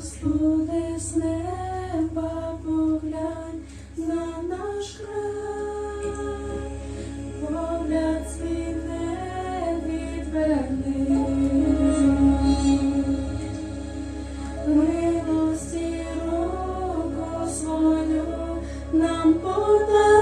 Господи, з неба поглянь на наш край, погляд свій не відверни. Милості руку свою нам подай.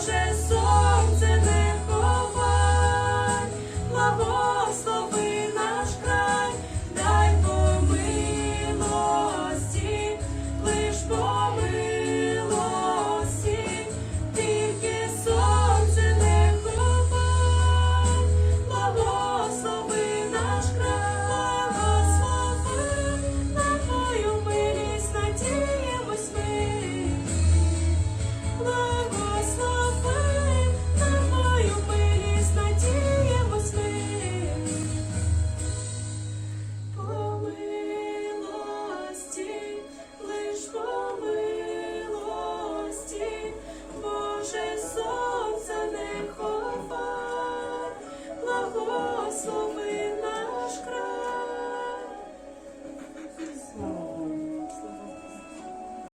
Jesus.